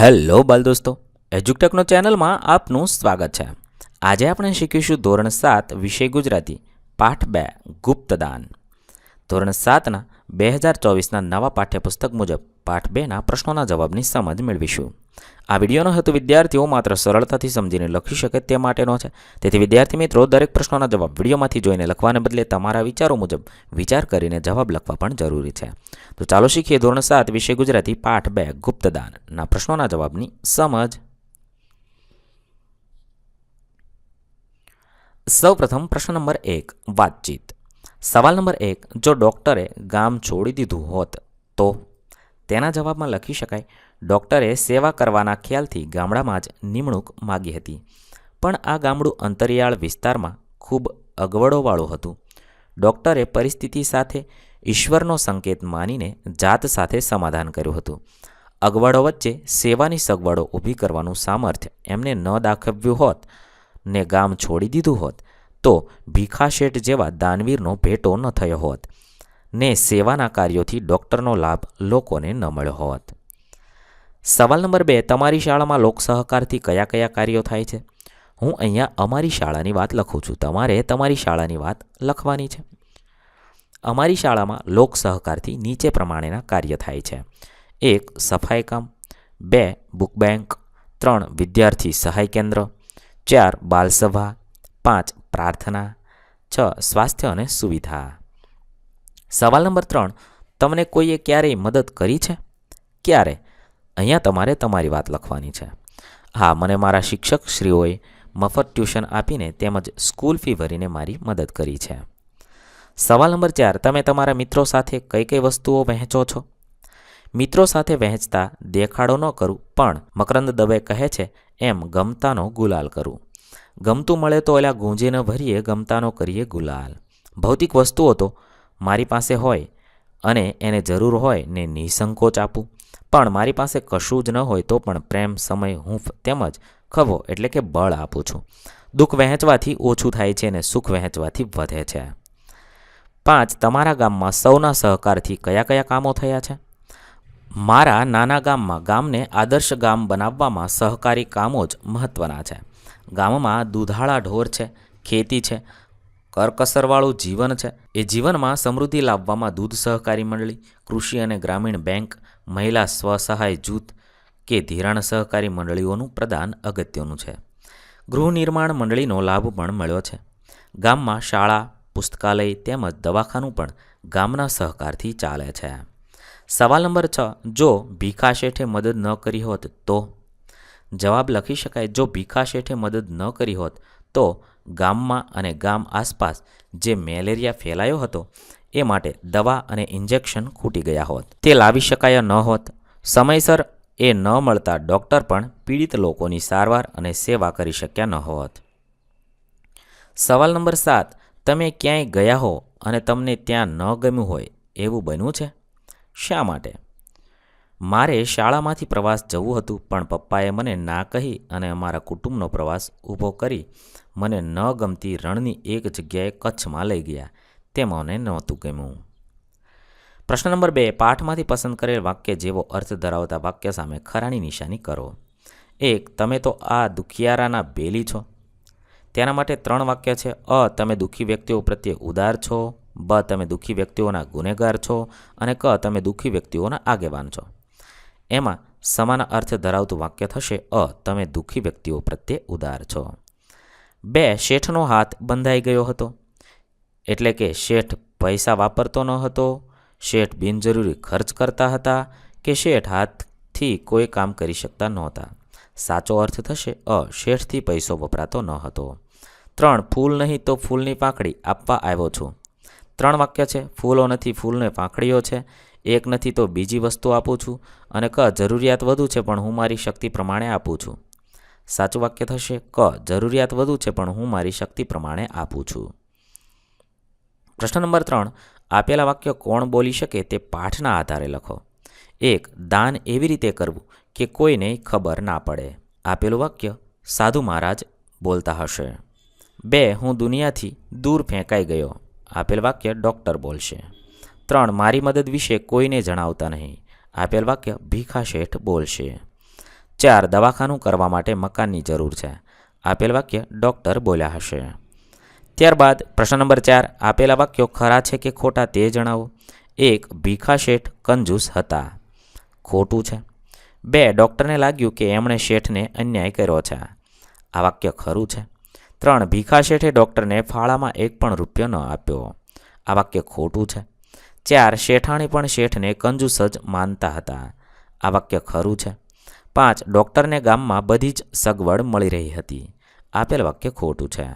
Hello બાલ દોસ્તો, એજ્યુકટેકનો ચેનલમાં આપનું સ્વાગત છે. આજે આપણે શીખીશું ધોરણ સાત વિષય ગુજરાતી, પાઠ બે, ગુપ્તદાન. ધોરણ સાતના બે હજાર ચોવીસના નવા પાઠ્યપુસ્તક મુજબ પાઠ બેના પ્રશ્નોના જવાબની સમજ મેળવીશું. આ વિડીયોનો હેતુ વિદ્યાર્થીઓ માત્ર સરળતાથી સમજીને લખી શકે તે માટેનો છે. તેથી વિદ્યાર્થી મિત્રો, દરેક પ્રશ્નોના જવાબ વિડીયોમાંથી જોઈને લખવાને બદલે તમારા વિચારો મુજબ વિચાર કરીને જવાબ લખવા પણ જરૂરી છે. તો ચાલો શીખીએ ધોરણ સાત વિષય ગુજરાતી પાઠ બે ગુપ્તદાનના પ્રશ્નોના જવાબની સમજ. સૌપ્રથમ પ્રશ્ન નંબર એક, વાતચીત. સવાલ નંબર એક, જો ડૉક્ટરે ગામ છોડી દીધું હોત તો? તેના જવાબમાં લખી શકાય ડૉક્ટરે સેવા કરવાના ખ્યાલથી ગામડામાં જ નિમણૂક માગી હતી. પણ આ ગામડું અંતરિયાળ વિસ્તારમાં ખૂબ અગવડોવાળું હતું. ડૉક્ટરે પરિસ્થિતિ સાથે ઈશ્વરનો સંકેત માનીને જાત સાથે સમાધાન કર્યું હતું. અગવડો વચ્ચે સેવાની સગવડો ઊભી કરવાનું સામર્થ્ય એમને ન દાખવ્યું હોત, ને ગામ છોડી દીધું હોત, તો ભીખા શેઠ જેવા દાનવીરનો ભેટો ન થયો હોત, ને સેવાના કાર્યોથી ડૉક્ટરનો લાભ લોકોને ન મળ્યો હોત. સવાલ નંબર બે, તમારી શાળામાં લોક સહકારથી કયા કયા કાર્યો થાય છે? હું અહીંયા અમારી શાળાની વાત લખું છું. તમારે તમારી શાળાની વાત લખવાની છે. અમારી શાળામાં લોક સહકારથી નીચે પ્રમાણેના કાર્ય થાય છે. એક, સફાઈ કામ. બે, બુક બેંક. ત્રણ, વિદ્યાર્થી સહાય કેન્દ્ર. ચાર, બાલસભા. પાંચ, પ્રાર્થના. છ, સ્વાસ્થ્ય અને સુવિધા. સવાલ નંબર ત્રણ, તમને કોઈએ ક્યારેય મદદ કરી છે? ક્યારે? અહીંયા તમારે તમારી વાત લખવાની છે. હા, મને મારા શિક્ષક શ્રીઓએ મફત ટ્યુશન આપીને તેમજ સ્કૂલ ફી ભરીને મારી મદદ કરી છે. સવાલ નંબર ચાર, તમે તમારા મિત્રો સાથે કઈ કઈ વસ્તુઓ વહેંચો છો? મિત્રો સાથે વહેંચતા દેખાડો ન કરું, પણ મકરંદ દવે કહે છે, એમ ગમતાનો ગુલાલ કરું. ગમતું મળે તો ઓલા ન ભરીએ, ગમતાનો કરીએ ગુલાલ. ભૌતિક વસ્તુઓ તો મારી પાસે હોય અને એને જરૂર હોય ને નિસંકોચ આપું. પણ મારી પાસે કશું જ ન હોય તો પણ પ્રેમ, સમય, હૂંફ તેમજ ખભો એટલે કે બળ આપું છું. દુઃખ વહેંચવાથી ઓછું થાય છે અને સુખ વહેંચવાથી વધે છે. પાંચ, તમારા ગામમાં સૌના સહકારથી કયા કયા કામો થયા છે? મારા નાના ગામમાં ગામને આદર્શ ગામ બનાવવામાં સહકારી કામો જ મહત્ત્વના છે. ગામમાં દૂધાળા ઢોર છે, ખેતી છે કરકસરવાળું જીવન છે. એ જીવનમાં સમૃદ્ધિ લાવવામાં દૂધ સહકારી મંડળી, કૃષિ અને ગ્રામીણ બેંક, મહિલા સ્વસહાય જૂથ કે ધિરાણ સહકારી મંડળીઓનું પ્રદાન અગત્યનું છે. ગૃહ નિર્માણ મંડળીનો લાભ પણ મળ્યો છે. ગામમાં શાળા, પુસ્તકાલય તેમજ દવાખાનું પણ ગામના સહકારથી ચાલે છે. સવાલ નંબર છ, જો ભીખા શેઠે મદદ ન કરી હોત તો? જવાબ લખી શકાય, જો ભીખા શેઠે મદદ ન કરી હોત તો ગામમાં અને ગામ આસપાસ જે મેલેરિયા ફેલાયો હતો, એ માટે દવા અને ઇન્જેક્શન ખૂટી ગયા હોત. તે લાવી શકાયા ન હોત. સમયસર એ ન મળતા ડૉક્ટર પણ પીડિત લોકોની સારવાર અને સેવા કરી શક્યા ન હોત. સવાલ નંબર સાત, તમે ક્યાંય ગયા હો અને તમને ત્યાં ન ગમ્યું હોય એવું બન્યું છે? શા માટે? મારે શાળામાંથી પ્રવાસ જવું હતું, પણ પપ્પાએ મને ના કહી અને અમારા કુટુંબનો પ્રવાસ ઊભો કરી મને ન ગમતી રણની એક જગ્યાએ કચ્છમાં લઈ ગયા. તે મને નહોતું ગમ્યું. પ્રશ્ન નંબર બે, પાઠમાંથી પસંદ કરેલ વાક્ય જેવો અર્થ ધરાવતા વાક્ય સામે ખરાની નિશાની કરો. એક, તમે તો આ દુખિયારાના બેલી છો. તેના માટે ત્રણ વાક્ય છે. અ, તમે દુઃખી વ્યક્તિઓ પ્રત્યે ઉદાર છો. બ, તમે દુઃખી વ્યક્તિઓના ગુનેગાર છો. અને ક, તમે દુઃખી વ્યક્તિઓના આગેવાન છો. એમાં સમાન અર્થ ધરાવતું વાક્ય થશે, અ, તમે દુઃખી વ્યક્તિઓ પ્રત્યે ઉદાર છો. બે, શેઠનો હાથ બંધાઈ ગયો હતો, એટલે કે શેઠ પૈસા વાપરતો ન હતો, શેઠ બિનજરૂરી ખર્ચ કરતા હતા, કે શેઠ હાથથી કોઈ કામ કરી શકતા નહોતા. સાચો અર્થ થશે, અ, શેઠથી પૈસો વપરાતો ન હતો. ત્રણ, ફૂલ નહીં તો ફૂલની પાંખડી આપવા આવ્યો છું. ત્રણ વાક્ય છે, ફૂલો નથી, ફૂલને પાંખડીઓ છે. એક નથી તો બીજી વસ્તુ આપું છું અને ક જરૂરિયાત વધુ છે પણ હું મારી શક્તિ પ્રમાણે આપું છું. સાચું વાક્ય થશે, ક જરૂરિયાત વધુ છે પણ હું મારી શક્તિ પ્રમાણે આપું છું. પ્રશ્ન નંબર ત્રણ, આપેલા વાક્ય કોણ બોલી શકે તે પાઠના આધારે લખો. એક, દાન એવી રીતે કરવું કે કોઈને ખબર ના પડે. આપેલું વાક્ય સાધુ મહારાજ બોલતા હશે. બે, હું દુનિયાથી દૂર ફેંકાઈ ગયો. આપેલ વાક્ય ડૉક્ટર બોલશે. ત્રણ, મારી મદદ વિશે કોઈને જણાવતા નહીં. આપેલ વાક્ય ભીખા શેઠ બોલશે. ચાર, દવાખાનું કરવા માટે મકાનની જરૂર છે. આપેલ વાક્ય ડૉક્ટર બોલ્યા હશે. ત્યારબાદ પ્રશ્ન નંબર ચાર આપેલા વાક્યો ખરા છે કે ખોટા તે જણાવો. એક, ભીખા શેઠ કંજૂસ હતા. ખોટું છે. બે, ડૉક્ટરને લાગ્યું કે એમણે શેઠને અન્યાય કર્યો છે. આ વાક્ય ખરું છે. ત્રણ, ભીખા શેઠે ડૉક્ટરને ફાળામાં એક પણ રૂપિયો ન આપ્યો. આ વાક્ય ખોટું છે. ચાર શેઠાણી પણ શેઠને કંજૂસ જ માનતા હતા. આ વાક્ય ખરું છે. પાંચ, ડૉક્ટરને ગામમાં બધી જ સગવડ મળી રહી હતી. આપેલ વાક્ય ખોટું છે.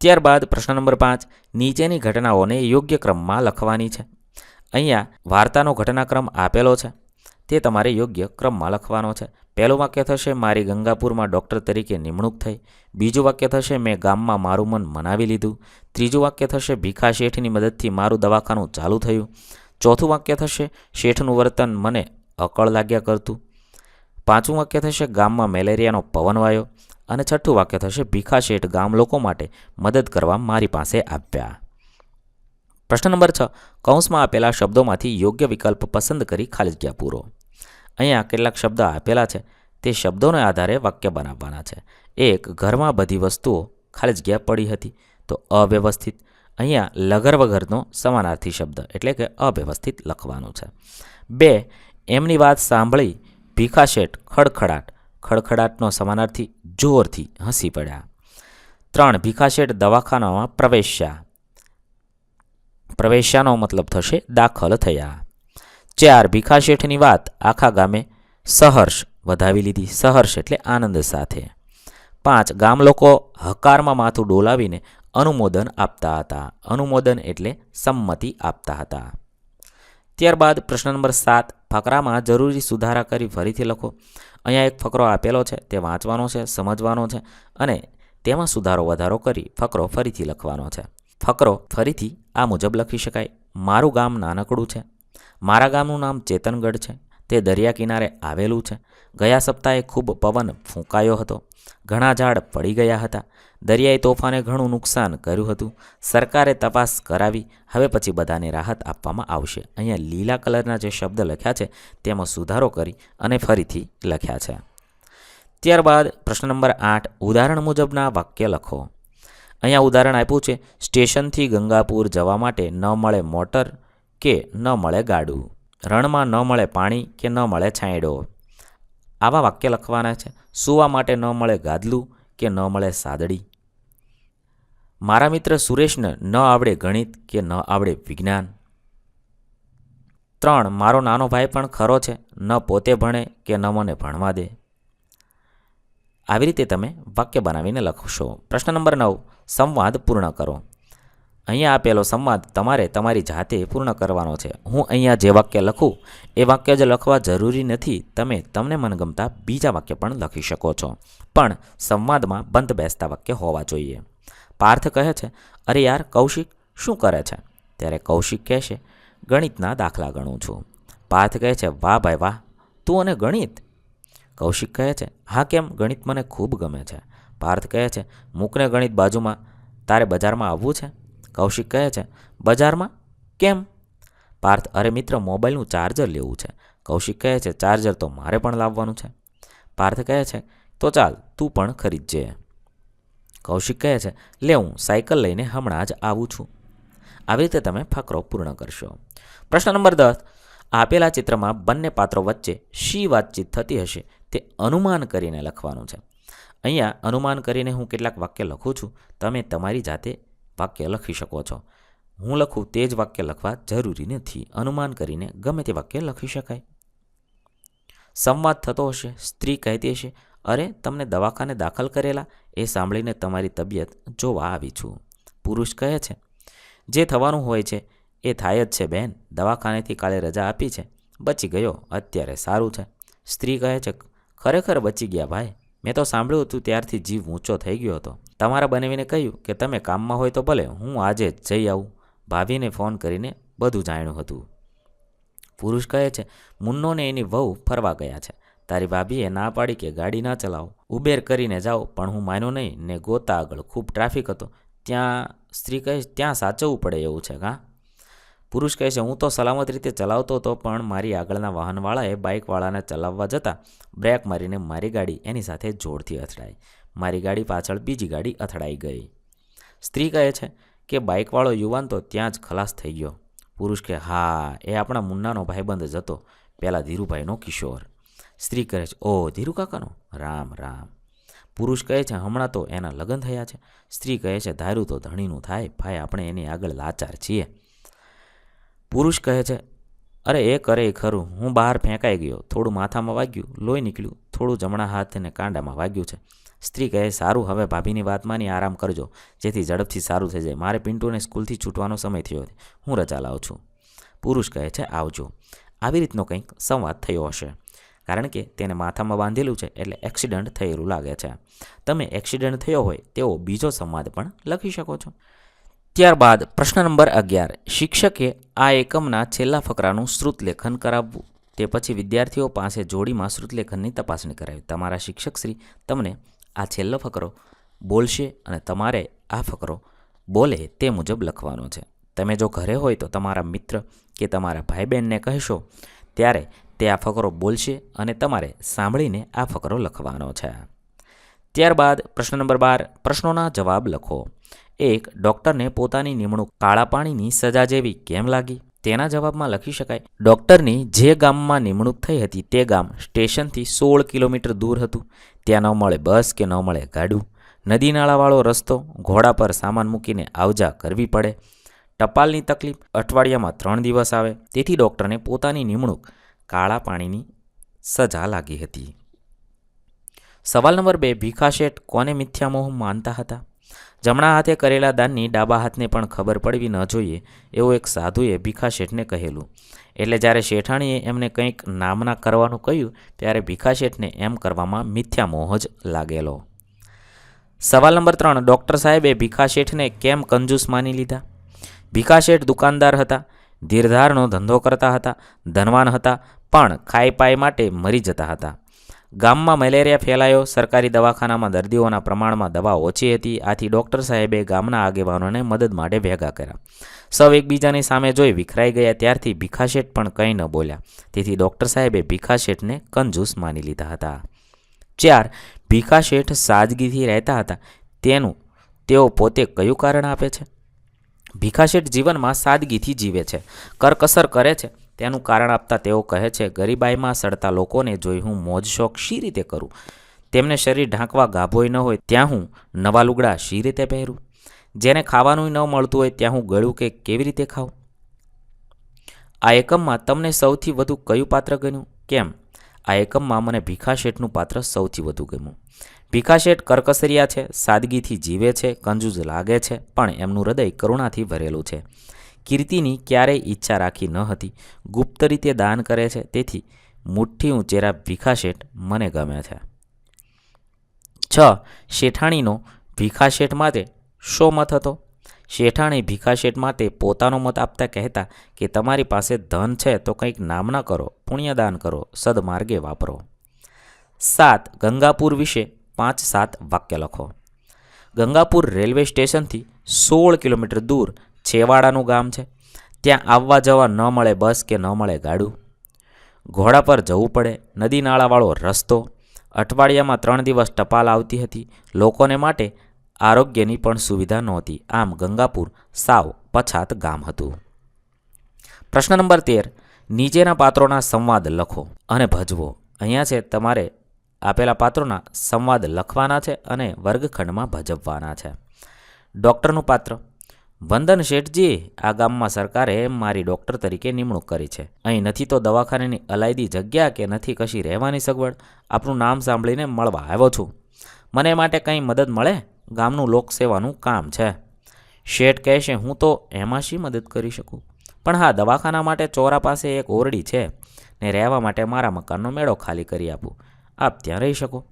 ત્યારબાદ પ્રશ્ન નંબર પાંચ, નીચેની ઘટનાઓને યોગ્ય ક્રમમાં લખવાની છે. અહીંયા વાર્તાનો ઘટનાક્રમ આપેલો છે. તે તમારે યોગ્ય ક્રમમાં લખવાનો છે. પહેલું વાક્ય થશે, મારી ગંગાપુરમાં ડૉક્ટર તરીકે નિમણૂક થઈ. બીજું વાક્ય થશે, મેં ગામમાં મારું મન મનાવી લીધું. ત્રીજું વાક્ય થશે, ભીખા શેઠની મદદથી મારું દવાખાનું ચાલુ થયું. ચોથું વાક્ય થશે, શેઠનું વર્તન મને અકળ લાગ્યા કરતું. પાંચમું વાક્ય થશે, ગામમાં મેલેરિયાનો પવન વાયો. અને છઠ્ઠું વાક્ય થશે, ભીખા શેઠ ગામ લોકો માટે મદદ કરવા મારી પાસે આવ્યા. પ્રશ્ન નંબર છ, કૌંસમાં આપેલા શબ્દોમાંથી યોગ્ય વિકલ્પ પસંદ કરી ખાલી જગ્યા પૂરો. અહીંયા કેટલાક શબ્દ આપેલા છે. તે શબ્દોને આધારે વાક્ય બનાવવાના છે. એક, ઘરમાં બધી વસ્તુઓ ખાલી જગ્યા પડી હતી, તો અવ્યવસ્થિત. અહીંયા લગર વગરનો સમાનાર્થી શબ્દ એટલે કે અવ્યવસ્થિત લખવાનું છે. બે, એમની વાત સાંભળી ભીખા શેઠ ખડખડાટ. ખડખડાટનો સમાનાર્થી જોરથી હસી પડ્યા. ત્રણ ભીખાશેઠ દવાખાનામાં પ્રવેશ્યા. પ્રવેશ્યાનો મતલબ થશે દાખલ થયા. ચાર ભીખા શેઠની વાત આખા ગામે સહર્ષ વધાવી લીધી. સહર્ષ એટલે આનંદ સાથે. પાંચ, ગામ લોકો હકારમાં માથું ડોલાવીને અનુમોદન આપતા હતા. અનુમોદન એટલે સંમતિ આપતા હતા. ત્યારબાદ પ્રશ્ન નંબર સાત, ફકરામાં જરૂરી સુધારા કરી ફરીથી લખો. અહીંયા એક ફકરો આપેલો છે, તે વાંચવાનો છે, સમજવાનો છે અને તેમાં સુધારો વધારો કરી ફકરો ફરીથી લખવાનો છે. ફકરો ફરીથી આ મુજબ લખી શકાય. મારું ગામ નાનકડું છે મારા ગામનું નામ ચેતનગઢ છે. તે દરિયા કિનારે આવેલું છે. ગયા સપ્તાહે ખૂબ પવન ફૂંકાયો હતો. ઘણા ઝાડ પડી ગયા હતા. દરિયાઈ તોફાને ઘણું નુકસાન કર્યું હતું. સરકારે તપાસ કરાવી. હવે પછી બધાને રાહત આપવામાં આવશે. અહીંયા લીલા કલરના જે શબ્દ લખ્યા છે, તેમાં સુધારો કરી અને ફરીથી લખ્યા છે. ત્યારબાદ પ્રશ્ન નંબર આઠ, ઉદાહરણ મુજબના વાક્ય લખો. અહીંયા ઉદાહરણ આપ્યું છે, સ્ટેશનથી ગંગાપુર જવા માટે ન મળે મોટર કે ન મળે ગાડું. રણમાં ન મળે પાણી કે ન મળે છાંયડો. આવા વાક્ય લખવાના છે. સૂવા માટે ન મળે ગાદલું કે ન મળે સાદડી. મારા મિત્ર સુરેશને ન આવડે ગણિત કે ન આવડે વિજ્ઞાન. ત્રણ, મારો નાનો ભાઈ પણ ખરો છે. ન પોતે ભણે કે ન મને ભણવા દે. આવી રીતે તમે વાક્ય બનાવીને લખશો. પ્રશ્ન નંબર નવ, સંવાદ પૂર્ણ કરો. અહીંયા આપેલો સંવાદ તમારે તમારી જાતે પૂર્ણ કરવાનો છે. હું અહીંયા જે વાક્ય લખું, એ વાક્ય જ લખવા જરૂરી નથી. તમે તમને મનગમતા બીજા વાક્ય પણ લખી શકો છો. પણ સંવાદમાં બંધ બેસતા વાક્ય હોવા જોઈએ. પાર્થ કહે છે, અરે યાર, કૌશિક શું કરે છે? ત્યારે કૌશિક કહેશે ગણિતના દાખલા ગણું છું. પાર્થ કહે છે, વાહ ભાઈ વાહ, તું અને ગણિત? કૌશિક કહે છે, હા કેમ, ગણિત મને ખૂબ ગમે છે. પાર્થ કહે છે, મૂકને ગણિત બાજુમાં તારે બજારમાં આવવું છે? કૌશિક કહે છે, બજારમાં કેમ? પાર્થ, અરે મિત્ર, મોબાઈલનું ચાર્જર લેવું છે. કૌશિક કહે છે ચાર્જર તો મારે પણ લાવવાનું છે. પાર્થ કહે છે, તો ચાલ, તું પણ ખરીદજે. કૌશિક કહે છે, લે, હું સાયકલ લઈને હમણાં જ આવું છું. આવી રીતે તમે ફકરો પૂર્ણ કરશો. પ્રશ્ન નંબર દસ, આપેલા ચિત્રમાં બંને પાત્રો વચ્ચે શી વાતચીત થતી હશે તે અનુમાન કરીને લખવાનું છે. અહીંયા અનુમાન કરીને હું કેટલાક વાક્ય લખું છું, તમે તમારી જાતે વાક્ય લખી શકો છો. હું લખું તે જ વાક્ય લખવા જરૂરી નથી. અનુમાન કરીને ગમે તે વાક્ય લખી શકાય. સંવાદ થતો હશે, સ્ત્રી કહેતી હશે, અરે, તમને દવાખાને દાખલ કરેલા? એ સાંભળીને તમારી તબિયત જોવા આવી છું. પુરુષ કહે છે, જે થવાનું હોય છે, એ થાય જ છે, બેન. દવાખાનેથી કાલે રજા આપી છે. બચી ગયો. અત્યારે સારું છે. સ્ત્રી કહે છે, ખરેખર બચી ગયા, ભાઈ. મેં તો સાંભળ્યું હતું ત્યારથી જીવ ઊંચો થઈ ગયો હતો. તમારા બનાવીને કહ્યું કે તમે કામમાં હોય તો ભલે, હું આજે જ જઈ આવું. ભાભીને ફોન કરીને બધું જાણ્યું હતું. પુરુષ કહે છે, મુન્નોને એની વહુ ફરવા ગયા છે. તારી ભાભીએ ના પાડી કે ગાડી ના ચલાવો. ઉબેર કરીને જાઓ, પણ હું માન્યો નહીં ને ગોતા આગળ ખૂબ ટ્રાફિક હતો. ત્યાં સ્ત્રી કહે, ત્યાં સાચવવું પડે એવું છે કાં પુરુષ કહે છે, હું તો સલામત રીતે ચલાવતો હતો, પણ મારી આગળના વાહનવાળાએ બાઇકવાળાને ચલાવવા જતાં બ્રેક મારીને મારી ગાડી એની સાથે જોરથી અથડાઈ. મારી ગાડી પાછળ બીજી ગાડી અથડાઈ ગઈ. સ્ત્રી કહે છે કે બાઇકવાળો યુવાન તો ત્યાં જ ખલાસ થઈ ગયો. પુરુષ કે, હા, એ આપણા મુન્નાનો ભાઈબંધ જ હતો પહેલાં ધીરુભાઈનો કિશોર. સ્ત્રી કહે છે ઓ ધીરુ કાકાનો? રામ રામ. પુરુષ કહે છે, હમણાં તો એના લગ્ન થયા છે. સ્ત્રી કહે છે, ધાર્યું તો ધણીનું થાય, ભાઈ, આપણે એની આગળ લાચાર છીએ. પુરુષ કહે છે, અરે, એ કરે એ ખરું. હું બહાર ફેંકાઈ ગયો. થોડું માથામાં વાગ્યું, લોહી નીકળ્યું. થોડું જમણા હાથ અને કાંડામાં વાગ્યું છે. સ્ત્રી કહે, સારું, હવે ભાભીની વાત માની આરામ કરજો. જેથી ઝડપથી સારું થઈ જાય. મારે પિન્ટુને સ્કૂલથી છૂટવાનો સમય થયો હું રજા લાવું છું. પુરુષ કહે છે, આવજો. આવી રીતનો કંઈક સંવાદ થયો હશે. કારણ કે તેને માથામાં બાંધેલું છે એટલે એક્સિડન્ટ થયેલું લાગે છે. તમે એક્સિડન્ટ થયો હોય તેવો બીજો સંવાદ પણ લખી શકો છો. ત્યારબાદ પ્રશ્ન નંબર અગિયાર. શિક્ષકે આ એકમના છેલ્લા ફકરાનું શ્રુતલેખન કરાવવું. તે પછી વિદ્યાર્થીઓ પાસે જોડીમાં શ્રુતલેખનની તપાસણી કરાવી. તમારા શિક્ષકશ્રી તમને આ છેલ્લો ફકરો બોલશે અને તમારે આ ફકરો બોલે તે મુજબ લખવાનો છે. તમે જો ઘરે હોય તો તમારા મિત્ર કે તમારા ભાઈ બહેનને કહેશો, ત્યારે તે આ ફકરો બોલશે અને તમારે સાંભળીને આ ફકરો લખવાનો છે. ત્યારબાદ પ્રશ્ન નંબર બાર, પ્રશ્નોના જવાબ લખો. એક, ડૉક્ટરને પોતાની નિમણૂક કાળા પાણીની સજા જેવી કેમ લાગી? તેના જવાબમાં લખી શકાય, ડૉક્ટરની જે ગામમાં નિમણૂક થઈ હતી તે ગામ સ્ટેશનથી સોળ કિલોમીટર દૂર હતું. ત્યાં ન મળે બસ કે ન મળે ગાડું. નદી નાળાવાળો રસ્તો ઘોડા પર સામાન મૂકીને આવજા કરવી પડે. ટપાલની તકલીફ અઠવાડિયામાં ત્રણ દિવસ આવે. તેથી ડૉક્ટરને પોતાની નિમણૂક કાળા પાણીની સજા લાગી હતી. સવાલ નંબર બે ભીખા શેઠ કોને મિથ્યામોહ માનતા હતા? જમણા હાથે કરેલા દાનની ડાબા હાથને પણ ખબર પડવી ન જોઈએ, એવું એક સાધુએ ભીખા શેઠને કહેલું. એટલે જ્યારે શેઠાણીએ એમને કંઈક નામના કરવાનું કહ્યું, ત્યારે ભીખા શેઠને એમ કરવામાં મિથ્યામોહ જ લાગેલો. સવાલ નંબર ત્રણ, ડૉક્ટર સાહેબે ભીખા શેઠને કેમ કંજૂસ માની લીધા? ભીખા શેઠ દુકાનદાર હતા, ધીરધારનો ધંધો કરતા હતા, ધનવાન હતા, પણ ખાઈ પાઈ માટે મરી જતા હતા. ગામમાં મેલેરિયા ફેલાયો. સરકારી દવાખાનામાં દર્દીઓના પ્રમાણમાં દવા ઓછી હતી. આથી ડૉક્ટર સાહેબે ગામના આગેવાનોને મદદ માટે ભેગા કર્યા. સૌ એકબીજાની સામે જોઈ વિખરાઈ ગયા ત્યારથી ભીખાશેઠ પણ કંઈ ન બોલ્યા. તેથી ડૉક્ટર સાહેબે ભીખાશેઠને કંજૂસ માની લીધા હતા. ચાર, ભીખાશેઠ સાદગીથી રહેતા હતા. તેનું, તેઓ પોતે કયું કારણ આપે છે? ભીખાશેઠ જીવનમાં સાદગીથી જીવે છે. કરકસર કરે છે. તેનું કારણ આપતા તેઓ કહે છે, ગરીબાઈમાં સડતા લોકોને જોઈ હું મોજ શોખ શી રીતે કરું? તેમને શરીર ઢાંકવા ગાભોય ન હોય, ત્યાં હું નવા લુગડા શી રીતે પહેરું? જેને ખાવાનું ન મળતું હોય, ત્યાં હું ગળું કે કેવી રીતે ખાઉં? આ એકમમાં તમને સૌથી વધુ કયું પાત્ર ગમ્યું? કેમ? આ એકમમાં મને ભીખા શેઠનું પાત્ર સૌથી વધુ ગમ્યું. ભીખા શેઠ કરકસરિયા છે, સાદગીથી જીવે છે, કંજૂસ લાગે છે, પણ એમનું હૃદય કરુણાથી ભરેલું છે. કીર્તિની ક્યારેય ઈચ્છા રાખી ન હતી. ગુપ્ત રીતે દાન કરે છે, તેથી મુઠ્ઠી ઉંચેરા ભીખા શેઠ મને ગમે છે. છ. શેઠાણીનો ભીખાશેઠ માટે શો મત હતો? શેઠાણી ભીખા શેઠ માટે પોતાનો મત આપતા કહેતા કે તમારી પાસે ધન છે તો કંઈક નામના કરો, પુણ્યદાન કરો, સદમાર્ગે વાપરો. સાત. ગંગાપુર વિશે પાંચ સાત વાક્ય લખો. ગંગાપુર રેલવે સ્ટેશનથી સોળ કિલોમીટર દૂર છેવાડાનું ગામ છે. ત્યાં આવવા જવા ન મળે બસ કે ન મળે ગાડું. ઘોડા પર જવું પડે. નદી નાળાવાળો રસ્તો. અઠવાડિયામાં ત્રણ દિવસ ટપાલ આવતી હતી. લોકોને માટે આરોગ્યની પણ સુવિધા નહોતી. આમ ગંગાપુર સાવ પછાત ગામ હતું. પ્રશ્ન નંબર તેર. નીચેના પાત્રોના સંવાદ લખો અને ભજવો. અહીંયા છે, તમારે આપેલા પાત્રોના સંવાદ લખવાના છે અને વર્ગખંડમાં ભજવવાના છે. ડૉક્ટરનું પાત્ર. વંદન શેઠજી, આ ગામમાં સરકારે મારી ડૉક્ટર તરીકે નિમણૂક કરી છે. અહીં નથી તો દવાખાનાની અલાયદી જગ્યા કે નથી કશી રહેવાની સગવડ? આપનું નામ સાંભળીને મળવા આવ્યો છું. મને માટે કંઈ મદદ મળે? ગામનું લોકસેવાનું કામ છે. શેઠ કહેશે હું તો એમાં શી મદદ કરી શકું? પણ હા, દવાખાના માટે ચોરા પાસે એક ઓરડી છે. ને રહેવા માટે મારા મકાનનો મેળો ખાલી કરી આપું. આપ ત્યાં રહી શકો.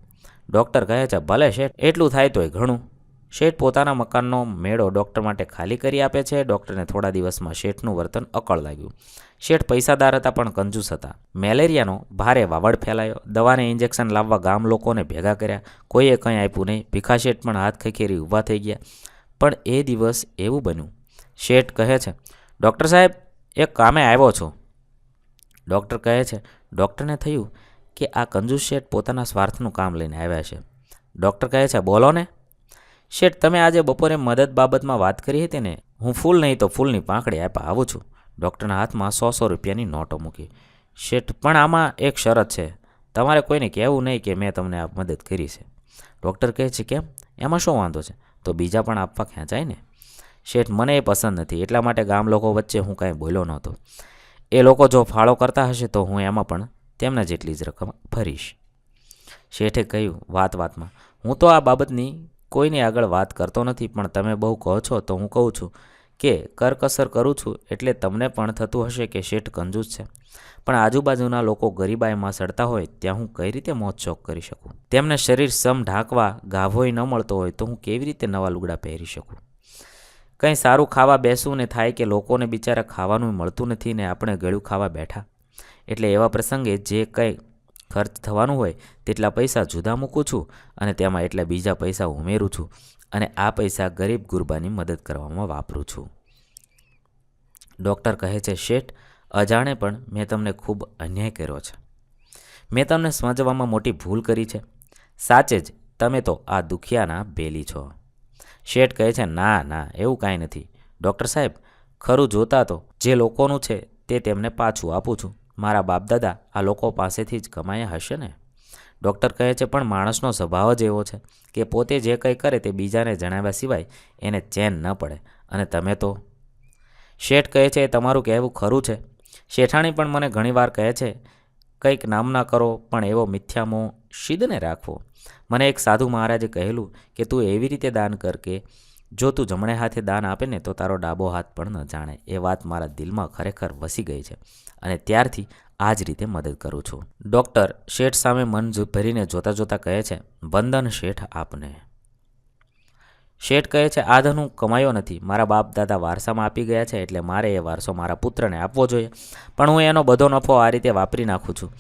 ડૉક્ટર કહે છે, ભલે શેઠ, એટલું થાય તોય ઘણું. શેઠ પોતાના મકાનનો મેળો ડૉક્ટર માટે ખાલી કરી આપે છે. ડૉક્ટરને થોડા દિવસમાં શેઠનું વર્તન અકળ લાગ્યું. શેઠ પૈસાદાર હતા પણ કંજૂસ હતા. મેલેરિયાનો ભારે વાવડ ફેલાયો. દવાને ઇન્જેક્શન લાવવા ગામ લોકોને ભેગા કર્યા. કોઈએ કંઈ આપ્યું નહીં. ભીખા શેઠ પણ હાથ ખખેરી ઊભા થઈ ગયા. પણ એ દિવસ એવું બન્યું. શેઠ કહે છે, ડૉક્ટર સાહેબ, એક કામે આવ્યો છું. ડૉક્ટર કહે છે, ડૉક્ટરને થયું કે આ કંજૂસ શેઠ પોતાના સ્વાર્થનું કામ લઈને આવ્યા છે. ડૉક્ટર કહે છે, બોલો ને. શેઠ, તમે આજે બપોરે મદદ બાબતમાં વાત કરી હતી ને? હું ફૂલ નહીં તો ફૂલની પાંખડી આપવા આવું છું. ડૉક્ટરના હાથમાં સો સો રૂપિયાની નોટો મૂકી. શેઠ, પણ આમાં એક શરત છે. તમારે કોઈને કહેવું નહીં કે મેં તમને આ મદદ કરી છે. ડૉક્ટર કહે છે, કેમ? એમાં શું વાંધો છે? તો બીજા પણ આપવા ખેંચાય ને? શેઠ, મને એ પસંદ નથી. એટલા માટે ગામ લોકો વચ્ચે હું કાંઈ બોલ્યો નહોતો. એ લોકો જો ફાળો કરતા હશે તો હું એમાં પણ તેમના જેટલી જ રકમ ભરીશ. શેઠે કહ્યું, વાત વાતમાં. હું તો આ બાબતની કોઈની આગળ વાત કરતો નથી, પણ તમે બહુ કહો છો તો હું કહું છું કે કરકસર કરું છું એટલે તમને પણ થતું હશે કે શેઠ કંજૂસ છે. પણ આજુબાજુના લોકો ગરીબાઈમાં સડતા હોય ત્યાં હું કઈ રીતે મોત શોખ કરી શકું? તેમને શરીર સમ ઢાંકવા ગાભોય ન મળતો હોય તો હું કેવી રીતે નવા લુગડા પહેરી શકું? કંઈ સારું ખાવા બેસવું ને થાય કે લોકોને બિચારા ખાવાનું મળતું નથી ને આપણે ગળ્યું ખાવા બેઠા? એટલે એવા પ્રસંગે જે કંઈ ખર્ચ થવાનું હોય તેટલા પૈસા જુદા મૂકું છું અને તેમાં એટલા બીજા પૈસા ઉમેરું છું અને આ પૈસા ગરીબ ગુરબાની મદદ કરવામાં વાપરું છું. ડૉક્ટર કહે છે, શેઠ, અજાણે પણ મેં તમને ખૂબ અન્યાય કર્યો છે. મેં તમને સમજવામાં મોટી ભૂલ કરી છે. સાચે જ તમે તો આ દુખિયાના બેલી છો. શેઠ કહે છે, ના ના, એવું કાંઈ નથી. ડૉક્ટર સાહેબ, ખરું જોતા તો જે લોકોનું છે તે તેમને પાછું આપું છું. મારા બાપદાદા આ લોકો પાસેથી જ કમાયા હશે ને? ડૉક્ટર કહે છે, પણ માણસનો સ્વભાવ જ એવો છે કે પોતે જે કંઈ કરે તે બીજાને જણાવ્યા સિવાય એને ચેન ન પડે. અને તમે તો? શેઠ કહે છે, એ તમારું કહેવું ખરું છે. શેઠાણી પણ મને ઘણીવાર કહે છે, કંઈક નામ ના કરો, પણ એવો મિથ્યામો શીદને રાખવો. મને એક સાધુ મહારાજે કહેલું કે, તું એવી રીતે દાન કર કે જો તું જમણે હાથે દાન આપે ને તો તારો ડાબો હાથ પણ ન જાણે. એ વાત મારા દિલમાં ખરેખર વસી ગઈ છે અને ત્યારથી આ જ રીતે મદદ કરું છું. ડૉક્ટર શેઠ સામે મન ભરીને જોતા જોતા કહે છે, વંદન શેઠ આપને. શેઠ કહે છે, આ ધન હું કમાયો નથી. મારા બાપ દાદા વારસામાં આપી ગયા છે એટલે મારે એ વારસો મારા પુત્રને આપવો જોઈએ. પણ હું એનો બધો નફો આ રીતે વાપરી નાખું છું.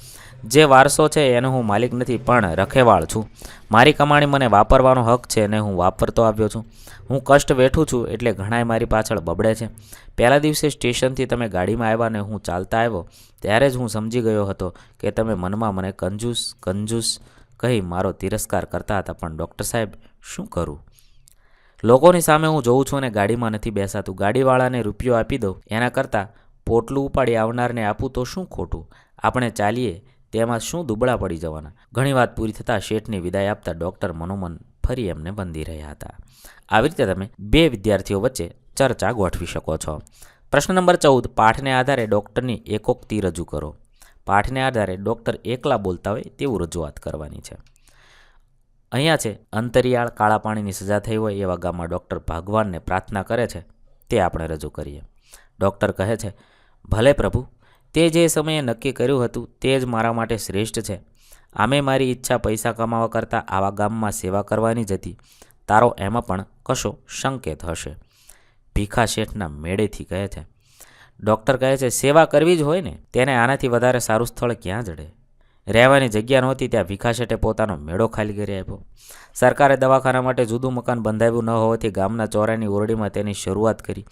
જે વારસો છે એનો હું માલિક નથી, પણ રખેવાળ છું. મારી કમાણી મને વાપરવાનો હક છે અને હું વાપરતો આવ્યો છું. હું કષ્ટ વેઠું છું એટલે ઘણાય મારી પાછળ બબડે છે. પહેલા દિવસે સ્ટેશનથી તમે ગાડીમાં આવ્યા ને હું ચાલતા આવ્યો, ત્યારે જ હું સમજી ગયો હતો કે તમે મનમાં મને કંજૂસ કંજૂસ કહી મારો તિરસ્કાર કરતા હતા, પણ ડૉક્ટર સાહેબ, શું કરું? લોકોની સામે હું જોઉં છું અને ગાડીમાં નથી બેસાતું. ગાડીવાળાને રૂપિયો આપી દઉં. એના કરતાં પોટલું ઉપાડી આવનારને આપું તો શું ખોટું? આપણે ચાલીએ તેમાં શું દુબળા પડી જવાના? ઘણી વાત પૂરી થતાં શેઠની વિદાય આપતા ડૉક્ટર મનોમન ફરી એમને બંધી રહ્યા હતા. આવી રીતે તમે બે વિદ્યાર્થીઓ વચ્ચે ચર્ચા ગોઠવી શકો છો. પ્રશ્ન નંબર ચૌદ, પાઠને આધારે ડૉક્ટરની એકોક્તિ રજૂ કરો. પાઠને આધારે ડૉક્ટર એકલા બોલતા હોય તેવું રજૂઆત કરવાની છે. અહીંયા છે, અંતરિયાળ કાળા પાણીની સજા થઈ હોય એવા ગામમાં ડૉક્ટર ભગવાનને પ્રાર્થના કરે છે, તે આપણે રજૂ કરીએ. ડૉક્ટર કહે છે, ભલે પ્રભુ તે જે સમયે નક્કી કર્યું હતું તે જ મારા માટે શ્રેષ્ઠ છે. આમે મારી ઈચ્છા પૈસા કમાવા કરતાં આવા ગામમાં સેવા કરવાની જ હતી. તારો એમાં પણ કશો સંકેત હશે. ભીખા શેઠના મેળેથી કહે છે. ડૉક્ટર કહે છે, સેવા કરવી જ હોય ને, તેને આનાથી વધારે સારું સ્થળ ક્યાં જડે? રહેવાની જગ્યા નહોતી, ત્યાં ભીખા શેઠે પોતાનો મેળો ખાલી કરી આપ્યો. સરકારે દવાખાના માટે જુદું મકાન બંધાવ્યું ન હોવાથી ગામના ચોરાની ઓરડીમાં તેની શરૂઆત કરી.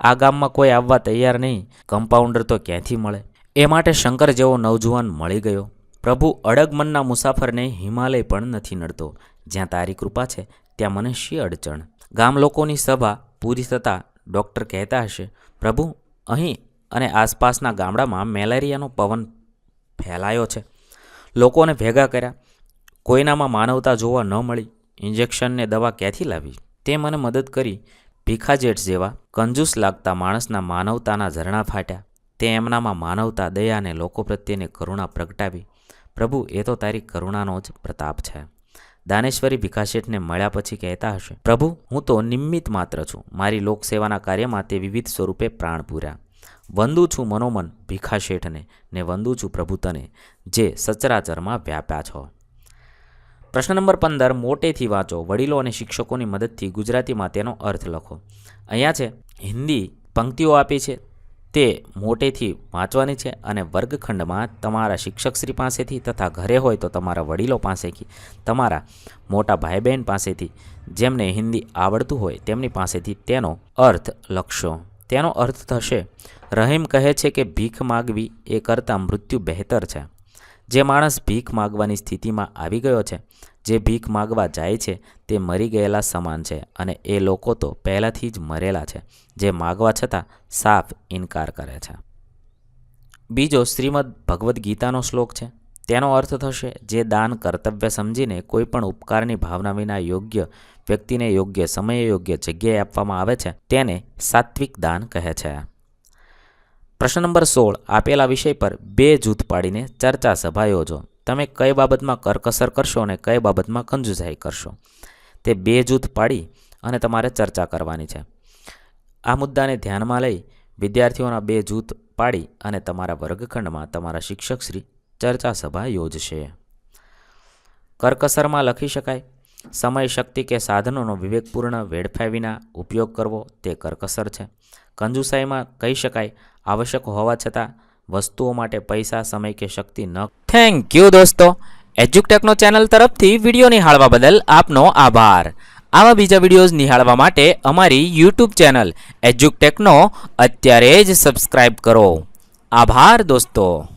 આ ગામમાં કોઈ આવવા તૈયાર નહીં કમ્પાઉન્ડર તો ક્યાંથી મળે? એ માટે શંકર જેવો નવજુવાન મળી ગયો. પ્રભુ અડગ મનના મુસાફરને હિમાલય પણ નથી નડતો. જ્યાં તારી કૃપા છે, ત્યાં મને શી અડચણ? ગામ લોકોની સભા પૂરી થતાં ડૉક્ટર કહેતા હશે, પ્રભુ, અહીં અને આસપાસના ગામડામાં મેલેરિયાનો પવન ફેલાયો છે. લોકોને ભેગા કર્યા. કોઈનામાં માનવતા જોવા ન મળી. ઇન્જેક્શનને દવા ક્યાંથી લાવી? તે મને મદદ કરી. ભીખાજેટ જેવા કંજૂસ લાગતા માણસના માનવતાના ઝરણા ફાટ્યા. તે એમનામાં માનવતા, દયા અને લોકો પ્રત્યેની કરુણા પ્રગટાવી. પ્રભુ, એ તો તારી કરુણાનો જ પ્રતાપ છે. દાનેશ્વરી ભીખાશેઠને મળ્યા પછી કહેતા હશે, પ્રભુ, હું તો નિમિત્ત માત્ર છું. મારી લોકસેવાના કાર્યમાં તે વિવિધ સ્વરૂપે પ્રાણ પૂર્યા વંદુ છું મનોમન ભીખા શેઠને ને વંદુ છું પ્રભુ તને, જે સચરાચરમાં વ્યાપ્યા છો. પ્રશ્ન નંબર પંદર, મોટેથી વાંચો. વડીલો અને શિક્ષકોની મદદથી ગુજરાતીમાં તેનો અર્થ લખો. અહીંયા છે, હિન્દી પંક્તિઓ આપી છે. તે મોટેથી વાંચવાની છે અને વર્ગખંડમાં તમારા શિક્ષકશ્રી પાસેથી તથા ઘરે હોય તો તમારા વડીલો પાસેથી, તમારા મોટા ભાઈ બહેન પાસેથી, જેમને હિન્દી આવડતું હોય તેમની પાસેથી તેનો અર્થ લખશો. તેનો અર્થ થશે, રહીમ કહે છે કે ભીખ માગવી એ કરતાં મૃત્યુ બહેતર છે. જે માણસ ભીખ માગવાની સ્થિતિમાં આવી ગયો છે, જે ભીખ માગવા જાય છે, તે મરી ગયેલા સમાન છે અને એ લોકો તો પહેલાંથી જ મરેલા છે, જે માગવા છતાં સાફ ઇનકાર કરે છે. બીજો શ્રીમદ ભગવદ્ ગીતાનો શ્લોક છે. તેનો અર્થ થશે, જે દાન કર્તવ્ય સમજીને કોઈ પણ ઉપકારની ભાવના વિના યોગ્ય વ્યક્તિને યોગ્ય સમયે યોગ્ય જગ્યાએ આપવામાં આવે છે, તેને સાત્વિક દાન કહે છે. પ્રશ્ન નંબર સોળ, આપેલા વિષય પર બે જૂથ પાડીને ચર્ચા સભા યોજો. તમે કઈ બાબતમાં કરકસર કરશો અને કઈ બાબતમાં કંજુસાઈ કરશો? તે બે જૂથ પાડી અને તમારે ચર્ચા કરવાની છે. આ મુદ્દાને ધ્યાનમાં લઈ વિદ્યાર્થીઓના બે જૂથ પાડી અને તમારા વર્ગખંડમાં તમારા શિક્ષકશ્રી ચર્ચા સભા યોજશે. કરકસરમાં લખી શકાય સમય શક્તિ કે સાધનોનો વિવેકપૂર્ણ વેડફાય વિના ઉપયોગ કરવો તે કરકસર છે. કંજુસાઈમાં કહી શકાય, આવશ્યક હોવા છતાં, વસ્તુઓ માટે પૈસા, સમય કે શક્તિ ન થેન્ક યુ દોસ્તો. એજ્યુકટેકનો ચેનલ તરફથી વીડિયો નિહાળવા બદલ આપનો આભાર. આવા બીજા વિડીયોઝ નિહાળવા માટે અમારી યુટ્યુબ ચેનલ એજ્યુકટેકનો અત્યારે જ સબસ્ક્રાઈબ કરો. આભાર દોસ્તો.